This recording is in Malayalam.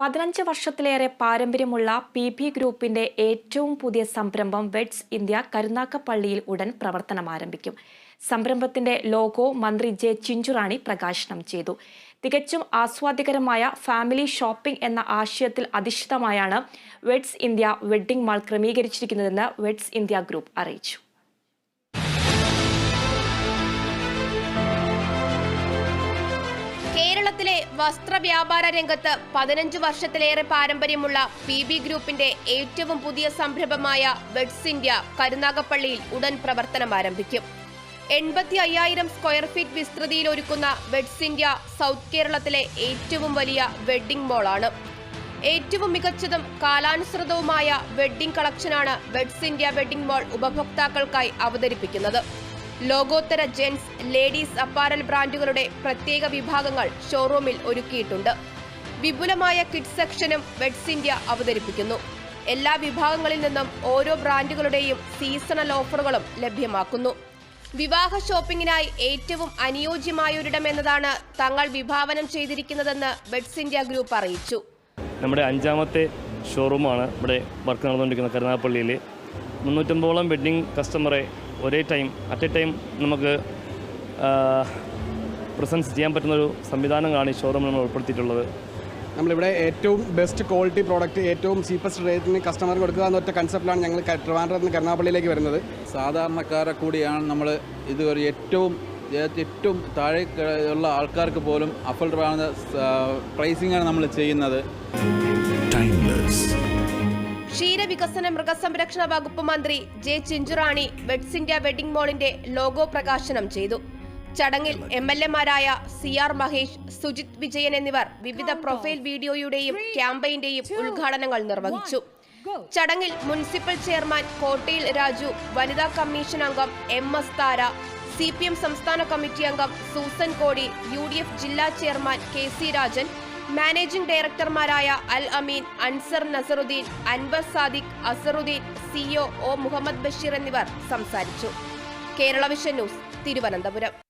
പതിനഞ്ച് വർഷത്തിലേറെ പാരമ്പര്യമുള്ള പി ബി ഗ്രൂപ്പിന്റെ ഏറ്റവും പുതിയ സംരംഭം വെഡ്സ് ഇന്ത്യ കരുനാക്കപ്പള്ളിയിൽ ഉടൻ പ്രവർത്തനം ആരംഭിക്കും. സംരംഭത്തിന്റെ ലോഗോ മന്ത്രി ജെ ചിഞ്ചുറാണി പ്രകാശനം ചെയ്തു. തികച്ചും ആസ്വാദ്യകരമായ ഫാമിലി ഷോപ്പിംഗ് എന്ന ആശയത്തിൽ അധിഷ്ഠിതമായാണ് വെഡ്സ് ഇന്ത്യ വെഡ്ഡിംഗ് മാൾ ക്രമീകരിച്ചിരിക്കുന്നതെന്ന് വെഡ്സ് ഇന്ത്യ ഗ്രൂപ്പ് അറിയിച്ചു. വസ്ത്രവ്യാപാര രംഗത്ത് പതിനഞ്ച് വർഷത്തിലേറെ പാരമ്പര്യമുള്ള പി ബി ഗ്രൂപ്പിന്റെ ഏറ്റവും പുതിയ സംരംഭമായ വെഡ്സ് ഇന്ത്യ കരുനാഗപ്പള്ളിയിൽ ഉടൻ പ്രവർത്തനം ആരംഭിക്കും. എൺപത്തി അയ്യായിരം സ്ക്വയർ ഫീറ്റ് വിസ്തൃതിയിൽ ഒരുക്കുന്ന വെഡ്സ് ഇന്ത്യ സൗത്ത് കേരളത്തിലെ ഏറ്റവും വലിയ വെഡ്ഡിംഗ് മോളാണ്. ഏറ്റവും മികച്ചതും കാലാനുസൃതവുമായ വെഡ്ഡിംഗ് കളക്ഷനാണ് വെഡ്സ് ഇന്ത്യ വെഡ്ഡിംഗ് മോൾ ഉപഭോക്താക്കൾക്കായി അവതരിപ്പിക്കുന്നത്. ലോകോത്തര ജെൻസ് ലേഡീസ് അപ്പാരൽ ബ്രാൻഡുകളുടെ പ്രത്യേക വിഭാഗങ്ങൾ ഷോറൂമിൽ ഒരുക്കിയിട്ടുണ്ട്. വിപുലമായ കിഡ് സെക്ഷനും വെഡ്സ് ഇന്ത്യ അവതരിപ്പിക്കുന്നു. എല്ലാ വിഭാഗങ്ങളിൽ നിന്നും ഓരോ ബ്രാൻഡുകളുടെയും സീസണൽ ഓഫറുകളും ലഭ്യമാക്കുന്നു. വിവാഹ ഷോപ്പിംഗിനായി ഏറ്റവും അനുയോജ്യമായൊരിടം എന്നതാണ് തങ്ങൾ വിഭാവനം ചെയ്തിരിക്കുന്നതെന്ന് വെഡ്സ് ഇന്ത്യ ഗ്രൂപ്പ് അറിയിച്ചു. നമ്മുടെ അഞ്ചാമത്തെ ഷോറൂമാണ് ഇവിടെ വർക്ക് നടന്നുകൊണ്ടിരിക്കുന്നത് കരുനാഗപ്പള്ളിയിൽ മുന്നൂറ്റമ്പതോളം വെഡ്ഡിംഗ് കസ്റ്റമറെ ഒരേ ടൈം അറ്റ് എ ടൈം നമുക്ക് പ്രസൻസ് ചെയ്യാൻ പറ്റുന്നൊരു സംവിധാനങ്ങളാണ് ഈ ഷോറൂമിൽ നമ്മൾ ഉൾപ്പെടുത്തിയിട്ടുള്ളത് നമ്മളിവിടെ ഏറ്റവും ബെസ്റ്റ് ക്വാളിറ്റി പ്രോഡക്റ്റ് ഏറ്റവും ചീപ്പസ്റ്റ് റേറ്റിന് കസ്റ്റമർ കൊടുക്കുക എന്നൊറ്റ കൺസെപ്റ്റിലാണ് ഞങ്ങൾ ട്രിവാൻഡ്രത്ത് നിന്ന് വരുന്നത് സാധാരണക്കാരെ കൂടിയാണ് നമ്മൾ ഇത് ഒരു ഏറ്റവും ഏറ്റവും താഴെ ഉള്ള ആൾക്കാർക്ക് പോലും അഫോർഡബിൾ ആവുന്ന പ്രൈസിങ്ങാണ് നമ്മൾ ചെയ്യുന്നത്. ക്ഷീരവികസന മൃഗസംരക്ഷണ വകുപ്പ് മന്ത്രി J Chinchurani weds India wedding മോളിന്റെ logo പ്രകാശനം ചെയ്തു. ചടങ്ങിൽ എം എൽ എമാരായ സി ആർ മഹേഷ് സുജിത് വിജയൻ എന്നിവർ വിവിധ പ്രൊഫൈൽ വീഡിയോയുടെയും ക്യാമ്പയിന്റെയും ഉദ്ഘാടനങ്ങൾ നിർവഹിച്ചു. ചടങ്ങിൽ മുനിസിപ്പൽ ചെയർമാൻ കോട്ടയിൽ രാജു വനിതാ കമ്മീഷൻ അംഗം M S Thara C P M സംസ്ഥാന കമ്മിറ്റി അംഗം Susan Kodi U D F ജില്ലാ chairman K C Rajan managing ഡയറക്ടർമാരായ Al Ameen Ansar Nasaruddin Anwar Sadiq Azharuddin CO O Muhammad Basheer എന്നിവർ സംസാരിച്ചു. Kerala vision news Thiruvananthapuram.